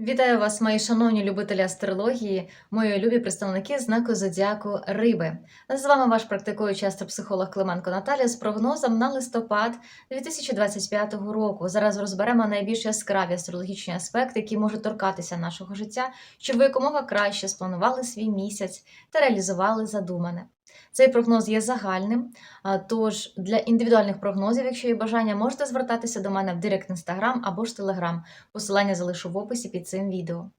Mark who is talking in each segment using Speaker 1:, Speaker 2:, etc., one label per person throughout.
Speaker 1: Вітаю вас, мої шановні любителі астрології, мої любі представники знаку зодіаку Риби. З вами ваш практикуючий астропсихолог Клименко Наталія з прогнозом на листопад 2025 року. Зараз розберемо найбільш яскраві астрологічні аспекти, які можуть торкатися нашого життя, щоб ви якомога краще спланували свій місяць та реалізували задумане. Цей прогноз є загальним, тож для індивідуальних прогнозів, якщо є бажання, можете звертатися до мене в Директ Інстаграм або ж Телеграм. Посилання залишу в описі під цим відео.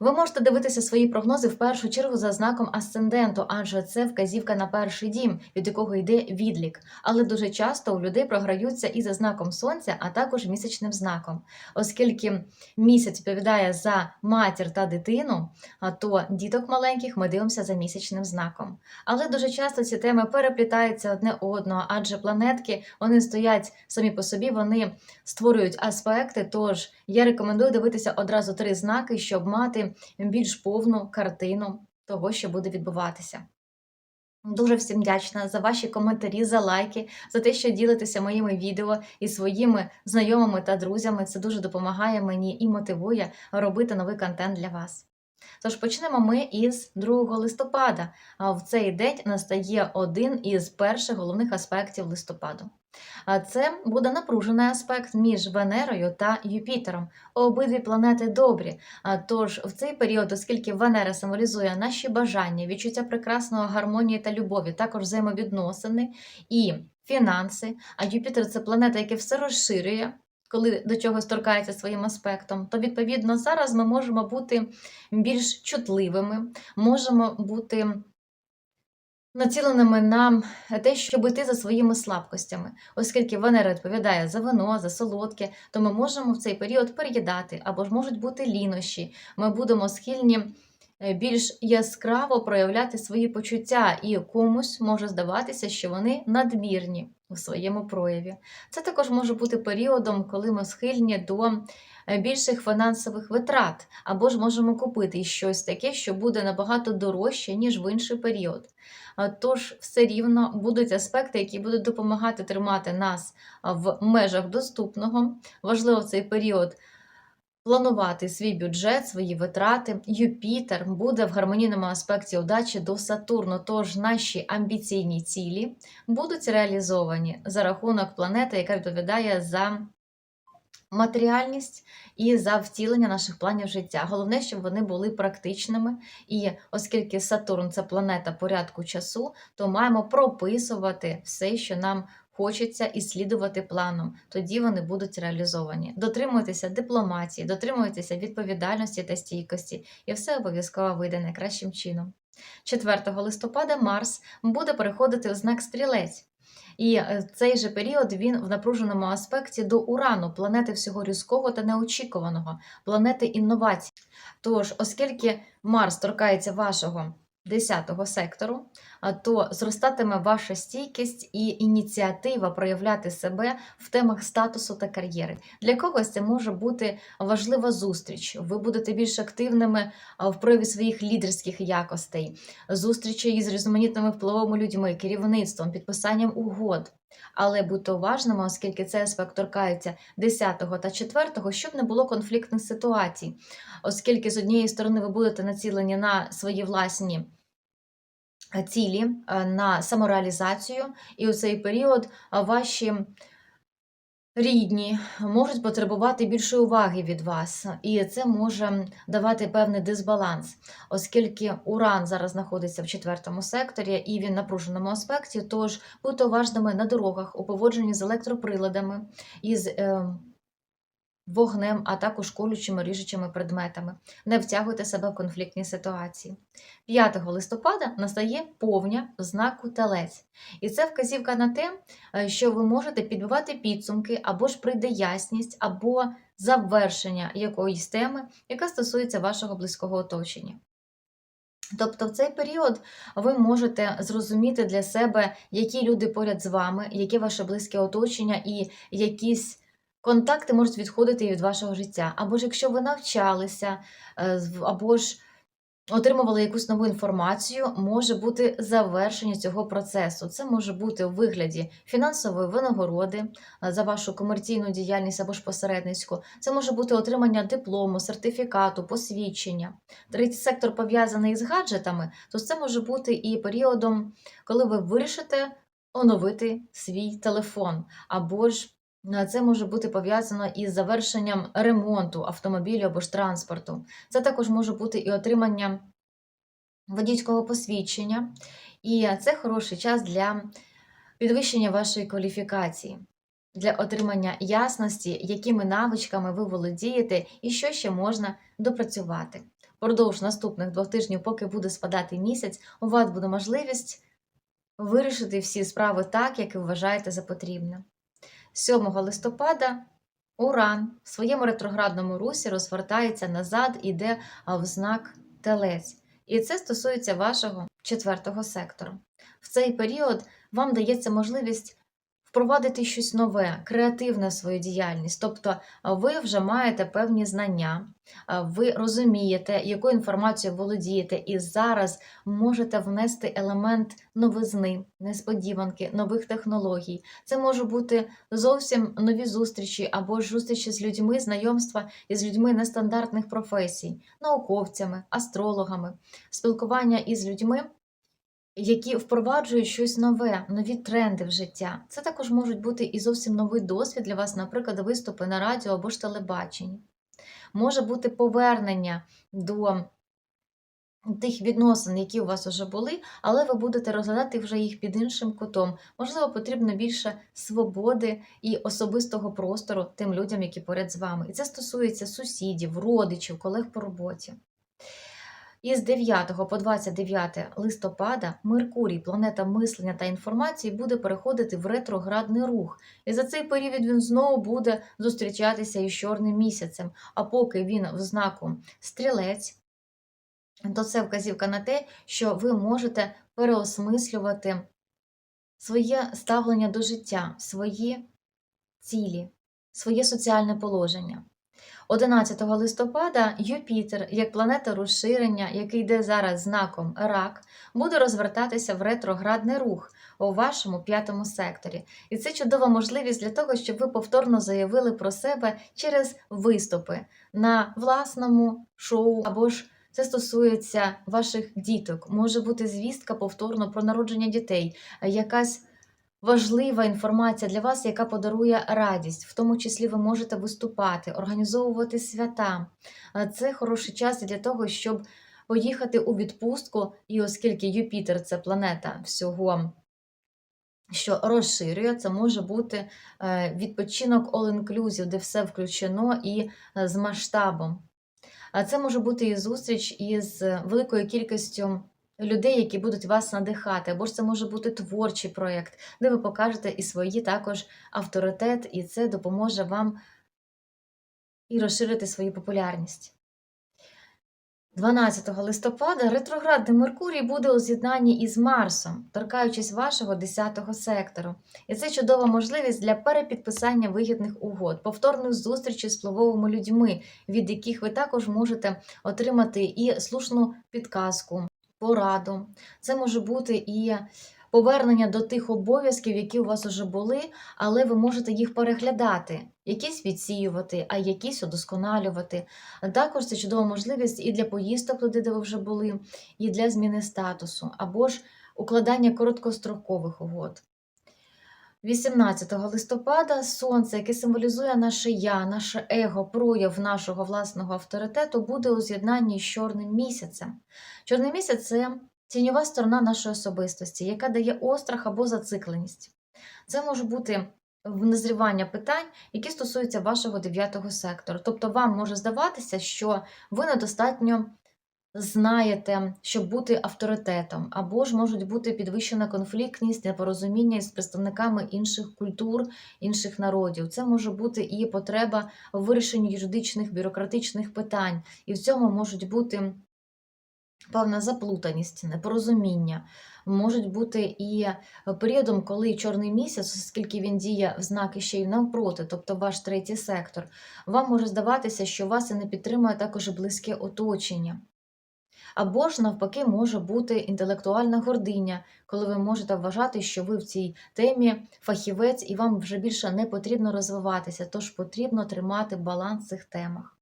Speaker 1: Ви можете дивитися свої прогнози в першу чергу за знаком асценденту, адже це вказівка на перший дім, від якого йде відлік. Але дуже часто у людей програються і за знаком сонця, а також місячним знаком. Оскільки місяць відповідає за матір та дитину, то діток маленьких ми дивимося за місячним знаком. Але дуже часто ці теми переплітаються одне одного, адже планетки вони стоять самі по собі, вони створюють аспекти. Тож я рекомендую дивитися одразу три знаки, щоб мати більш повну картину того, що буде відбуватися. Дуже всім вдячна за ваші коментарі, за лайки, за те, що ділитеся моїми відео і своїми знайомими та друзями. Це дуже допомагає мені і мотивує робити новий контент для вас. Тож почнемо ми із 2 листопада. А в цей день настає один із перших головних аспектів листопаду. Це буде напружений аспект між Венерою та Юпітером. Обидві планети добрі. Тож в цей період, оскільки Венера символізує наші бажання, відчуття прекрасного гармонії та любові, також взаємовідносини і фінанси. А Юпітер це планета, яка все розширює. Коли до чогось торкається своїм аспектом, то відповідно зараз ми можемо бути більш чутливими, можемо бути націленими на те, щоб йти за своїми слабкостями, оскільки Венера відповідає за вино, за солодке, то ми можемо в цей період переїдати або ж можуть бути лінощі. Ми будемо схильні е, більш яскраво проявляти свої почуття, і комусь може здаватися, що вони надмірні у своєму прояві. Це також може бути періодом, коли ми схильні до е, більших фінансових витрат, або ж можемо купити щось таке, що буде набагато дорожче, ніж в інший період. А, Тож все рівно будуть аспекти, які будуть допомагати тримати нас в межах доступного. Важливо в цей період планувати свій бюджет, свої витрати. Юпітер буде в гармонійному аспекті удачі до Сатурну, тож наші амбіційні цілі будуть реалізовані за рахунок планети, яка відповідає за матеріальність і за втілення наших планів життя. Головне, щоб вони були практичними. І оскільки Сатурн це планета порядку часу, то маємо прописувати все, що нам хочеться, і слідувати планом. Тоді вони будуть реалізовані. Дотримуйтеся дипломатії, дотримуйтеся відповідальності та стійкості, і все обов'язково вийде найкращим чином. 4 листопада Марс буде переходити у знак стрілець. І е, цей же період він в напруженому аспекті до Урану, планети всього різкого та неочікуваного, планети інновацій. Тож, оскільки Марс торкається вашого 10-го сектору, то зростатиме ваша стійкість і ініціатива проявляти себе в темах статусу та кар'єри. Для когось це може бути важлива зустріч. Ви будете більш активними в прояві своїх лідерських якостей, зустрічі із різноманітними впливовими людьми, керівництвом, підписанням угод. Але будьте уважними, оскільки цей аспект торкається 10 та 4, щоб не було конфліктних ситуацій, оскільки з однієї сторони ви будете націлені на свої власні цілі, е, на самореалізацію, і у цей період е, ваші рідні можуть потребувати більшої уваги від вас, і це може давати певний дисбаланс, оскільки Уран зараз знаходиться в четвертому секторі і він в напруженому аспекті. Тож будьте уважними на дорогах у поводженні з електроприладами із е, вогнем, а також колючими ріжучими предметами. Не втягуйте себе в конфліктні ситуації. 5 листопада настає повня в знаку телець. І це вказівка на те, е, що ви можете підбивати підсумки, або ж прийде ясність, або завершення якоїсь теми, яка стосується вашого близького оточення. Тобто в цей період ви можете зрозуміти для себе, які люди поряд з вами, яке ваше близьке оточення і якісь контакти можуть відходити від вашого життя. Або ж якщо ви навчалися, е, з- або ж отримували якусь нову інформацію, може бути завершення цього процесу. Це може бути у вигляді фінансової винагороди за вашу комерційну діяльність або ж посередницьку. Це може бути отримання диплому, сертифікату, посвідчення. Третій сектор пов'язаний із гаджетами, то це може бути і періодом, коли ви вирішите оновити свій телефон, або ж е, це може бути пов'язано із завершенням ремонту автомобілю або ж транспорту. Це також може бути і отримання водійського посвідчення, і це хороший час для підвищення вашої кваліфікації, для отримання ясності, якими навичками ви володієте і що ще можна допрацювати. Продовж наступних двох тижнів, поки буде спадати місяць, у вас буде можливість вирішити всі справи так, як ви вважаєте за потрібне. 7 листопада Уран в своєму ретроградному русі розвертається назад, іде в знак Телець. І це стосується вашого четвертого сектору. В цей період вам дається можливість впровадити щось нове, креативне в свою діяльність. Тобто ви вже маєте певні знання, ви розумієте, якою інформацією володієте, і зараз можете внести елемент новизни, несподіванки, нових технологій. Це може бути зовсім нові зустрічі або ж зустрічі з людьми, знайомства із людьми нестандартних професій, науковцями, астрологами, спілкування із людьми, які впроваджують щось нове, нові тренди в життя. Це також можуть бути і зовсім новий досвід для вас, наприклад, виступи на радіо або ж телебаченні. Може бути повернення до тих відносин, які у вас вже були, але ви будете розглядати вже їх під іншим кутом. Можливо, потрібно більше свободи і особистого простору тим людям, які поряд з вами. І це стосується сусідів, родичів, колег по роботі. Із 9 по 29 листопада Меркурій, планета мислення та інформації, буде переходити в ретроградний рух. І за цей період він знову буде зустрічатися із чорним місяцем. А поки він в знаку стрілець, то це вказівка на те, що ви можете переосмислювати своє ставлення до життя, свої цілі, своє соціальне положення. 11 листопада Юпітер, як планета розширення, який йде зараз знаком рак, буде розвертатися в ретроградний рух у вашому п'ятому секторі. І це чудова можливість для того, щоб ви повторно заявили про себе через виступи на власному шоу або ж це стосується ваших діток. Може бути звістка повторно про народження дітей, якась важлива інформація для вас, яка подарує радість. В тому числі ви можете виступати, організовувати свята. Е, Це хороший час для того, щоб поїхати у відпустку, і оскільки Юпітер це планета всього. Що розширює, це може бути е, відпочинок all-inclusive, де все включено і е, з масштабом. А це може бути і зустріч із великою кількістю людей, які будуть вас надихати, або ж це може бути творчий проєкт, де ви покажете і свої також авторитет, і це допоможе вам і розширити свою популярність. 12 листопада ретроградний Меркурій буде у з'єднанні із Марсом, торкаючись вашого 10-го сектору. І це чудова можливість для перепідписання вигідних угод, повторних зустрічей з впливовими людьми, від яких ви також можете отримати і слушну підказку, пораду. Це може бути і повернення до тих обов'язків, які у вас вже були, але ви можете їх переглядати, якісь відсіювати, а якісь удосконалювати. Також це чудова можливість і для поїздок туди, де ви вже були, і для зміни статусу, або ж укладання короткострокових угод. 18 листопада сонце, яке символізує наше я, наше его, прояв нашого власного авторитету, буде у з'єднанні з чорним місяцем. Чорний місяць це тіньова сторона нашої особистості, яка дає острах або зацикленість. Це може бути назрівання питань, які стосуються вашого дев'ятого сектору. Тобто вам може здаватися, що ви недостатньо знаєте, щоб бути авторитетом, або ж можуть бути підвищена конфліктність, непорозуміння із представниками інших культур, інших народів. Це може бути і потреба в вирішенні юридичних бюрократичних питань, і в цьому можуть бути. Певна заплутаність, непорозуміння можуть бути і періодом, коли чорний місяць, оскільки він діє в знаки ще й навпроти, тобто ваш третій сектор, вам може здаватися, що вас і не підтримує також близьке оточення. Або ж навпаки може бути інтелектуальна гординя, коли ви можете вважати, що ви в цій темі фахівець і вам вже більше не потрібно розвиватися, тож потрібно тримати баланс в цих темах.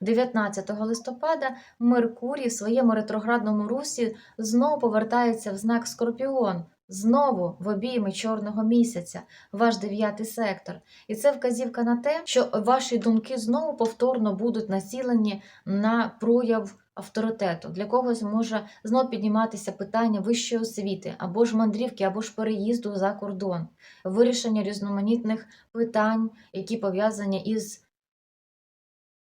Speaker 1: 19 листопада Меркурій в своєму ретроградному русі знову повертається в знак Скорпіон, знову в обійми чорного місяця, ваш дев'ятий сектор. І це вказівка на те, що ваші думки знову повторно будуть націлені на прояв авторитету. Для когось може знову підніматися питання вищої освіти, або ж мандрівки, або ж переїзду за кордон, вирішення різноманітних питань, які пов'язані із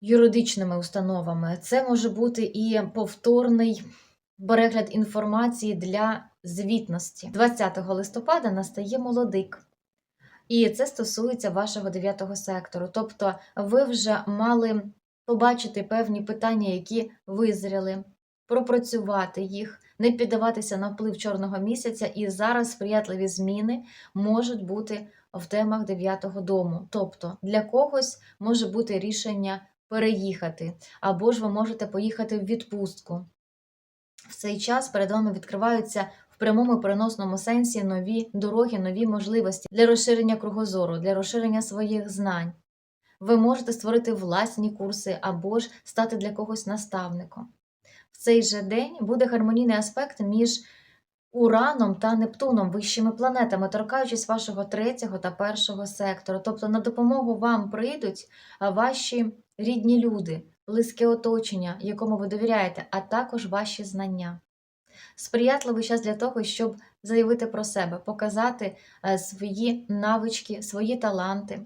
Speaker 1: юридичними установами. Це може бути і повторний перегляд інформації для звітності. 20 листопада настає молодик. І це стосується вашого дев'ятого сектору. Тобто ви вже мали побачити певні питання, які визріли, пропрацювати їх, не піддаватися на вплив чорного місяця, і зараз сприятливі зміни можуть бути в темах дев'ятого дому. Тобто для когось може бути рішення переїхати, або ж ви можете поїхати в відпустку. В цей час перед вами відкриваються в прямому переносному сенсі нові дороги, нові можливості для розширення кругозору, для розширення своїх знань. Ви можете створити власні курси або ж стати для когось наставником. В цей же день буде гармонійний аспект між Ураном та Нептуном, вищими планетами, торкаючись вашого третього та першого сектору. Тобто на допомогу вам прийдуть ваші рідні люди, близьке оточення, якому ви довіряєте, а також ваші знання. Сприятливий час для того, щоб заявити про себе, показати свої навички, свої таланти.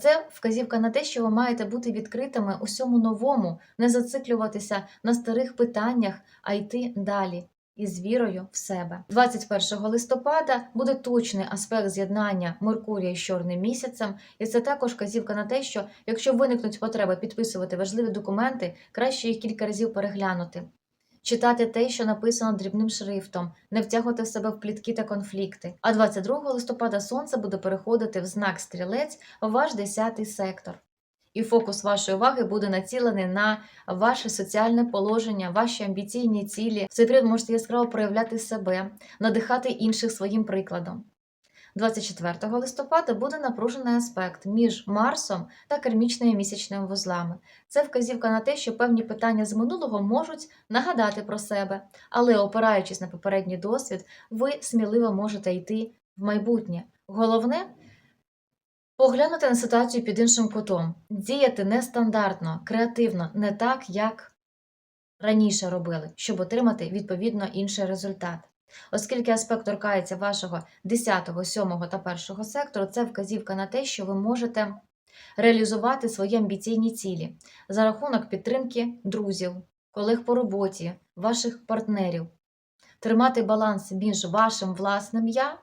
Speaker 1: Це вказівка на те, що ви маєте бути відкритими усьому новому, не зациклюватися на старих питаннях, а йти далі із вірою в себе. 21 листопада буде точний аспект з'єднання Меркурія з чорним місяцем, і це також вказівка на те, що якщо виникнуть потреби підписувати важливі документи, краще їх кілька разів переглянути. Читати те, що написано дрібним шрифтом, не втягувати в себе в плітки та конфлікти. А 22 листопада сонце буде переходити в знак стрілець в ваш 10 сектор. І фокус вашої уваги буде націлений на ваше соціальне положення, ваші амбіційні цілі. В цей період можете яскраво проявляти себе, надихати інших своїм прикладом. 24 листопада буде напружений аспект між Марсом та кармічними місячними вузлами. Це вказівка на те, що певні питання з минулого можуть нагадати про себе, але опираючись на попередній досвід, ви сміливо можете йти в майбутнє. Головне поглянути на ситуацію під іншим кутом, діяти нестандартно, креативно, не так, як раніше робили, щоб отримати відповідно інший результат. Оскільки аспект торкається вашого 10, 7 та 1 сектору, це вказівка на те, що ви можете реалізувати свої амбіційні цілі за рахунок підтримки друзів, колег по роботі, ваших партнерів, тримати баланс між вашим власним я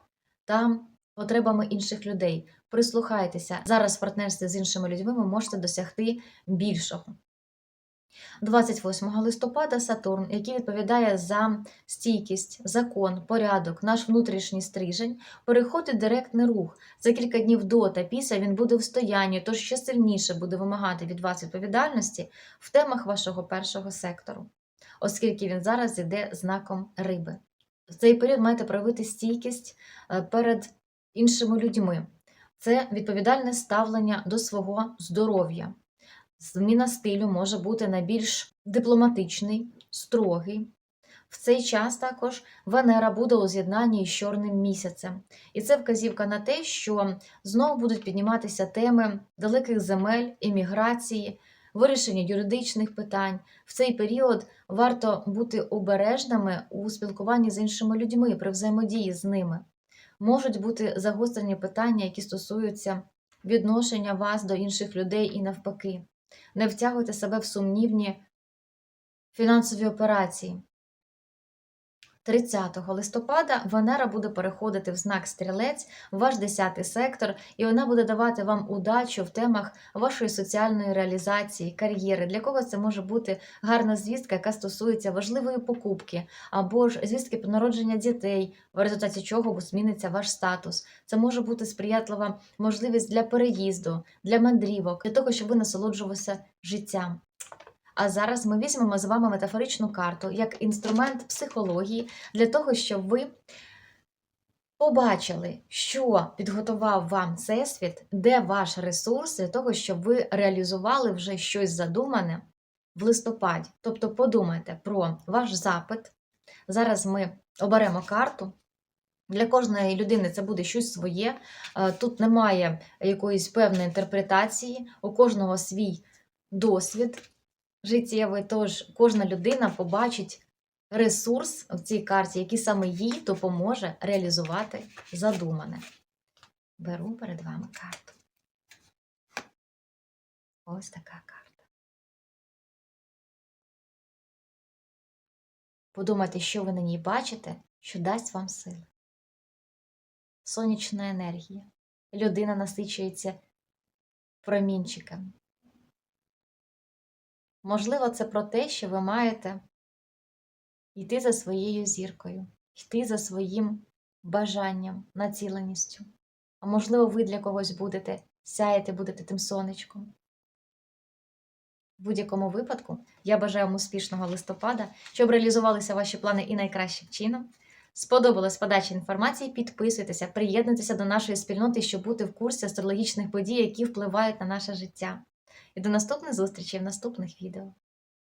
Speaker 1: та потребами інших людей. Прислухайтеся, зараз в партнерстві з іншими людьми ви можете досягти більшого. 28 листопада Сатурн, який відповідає за стійкість, закон, порядок, наш внутрішній стрижень, переходить директний рух. За кілька днів до та після він буде в стоянні, тож ще сильніше буде вимагати від вас відповідальності в темах вашого першого сектору, оскільки він зараз йде знаком риби. В цей період маєте проявити стійкість е, перед іншими людьми. Це відповідальне ставлення до свого здоров'я. Зміна стилю може бути на більш дипломатичний, строгий. В цей час також Венера буде у з'єднанні із чорним місяцем. І це вказівка на те, що знову будуть підніматися теми далеких земель, імміграції, вирішення юридичних питань. В цей період варто бути обережними у спілкуванні з іншими людьми при взаємодії з ними. Можуть бути загострені питання, які стосуються відношення вас до інших людей і навпаки. Не втягуйте себе в сумнівні фінансові операції. 30 листопада Венера буде переходити в знак стрілець, ваш 10 сектор, і вона буде давати вам удачу в темах вашої соціальної реалізації, кар'єри. Для кого це може бути гарна звістка, яка стосується важливої покупки, або ж звістки про народження дітей, в результаті чого зміниться ваш статус. Це може бути сприятлива можливість для переїзду, для мандрівок, для того, щоб ви насолоджувалися життям. А зараз ми візьмемо з вами метафоричну карту як інструмент психології для того, щоб ви побачили, що підготував вам Всесвіт, де ваш ресурс для того, щоб ви реалізували вже щось задумане в листопаді. Тобто подумайте про ваш запит. Зараз ми оберемо карту. Для кожної людини це буде щось своє. Е, Тут немає якоїсь певної інтерпретації, у кожного свій досвід життєвий, тож кожна людина побачить ресурс в цій карті, який саме їй допоможе реалізувати задумане. Беру перед вами карту. Ось така карта. Подумайте, що ви на ній бачите, що дасть вам сили. Сонячна енергія. Людина насичується промінчиками. Можливо, це про те, що ви маєте йти за своєю зіркою, йти за своїм бажанням, націленістю. А можливо, ви для когось будете сяяти, будете тим сонечком. В будь-якому випадку я бажаю вам успішного листопада, щоб реалізувалися ваші плани і найкращим чином. Сподобалась подача інформації, підписуйтеся, приєднуйтеся до нашої спільноти, щоб бути в курсі астрологічних подій, які впливають на наше життя. І до наступних зустрічей в наступних відео.